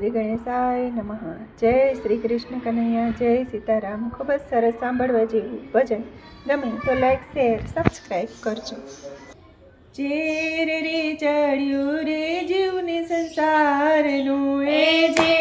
શ્રી ગણેશાય નમઃ. જય શ્રી કૃષ્ણ કનૈયા, જય સીતારામ. ખૂબ જ સરસ સાંભળવા જેવું ભજન. ગમે તો લાઈક શેર સબસ્ક્રાઈબ કરજો. ચેર રે ચડ્યું રે જીવને સંસારનું. એ જે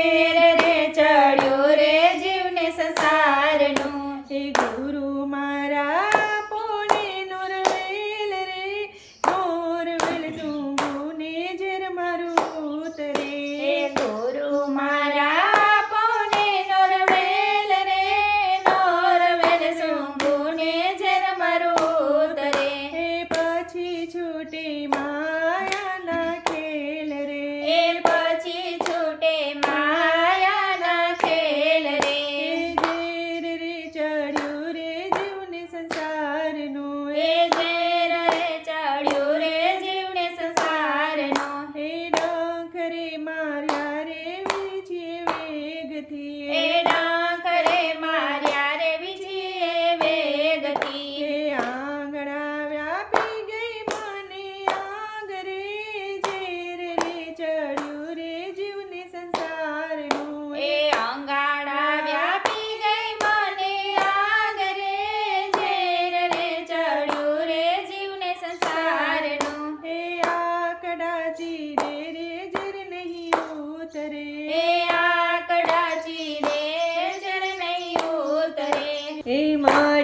પછી રે ચડ નહીં ઉતરે. હે મા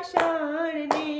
আষাঢ় নে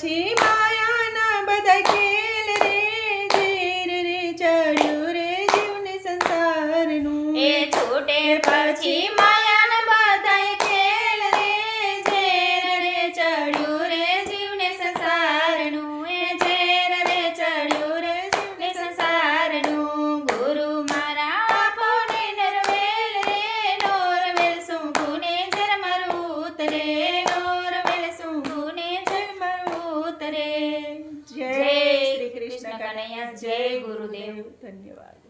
પછી માયાના બધા ખેલ રે ઝેર રે ચડ્યું રે જીવને સંસારનું. એ છૂટે પછી જય ગુરુદેવ ધન્યવાદ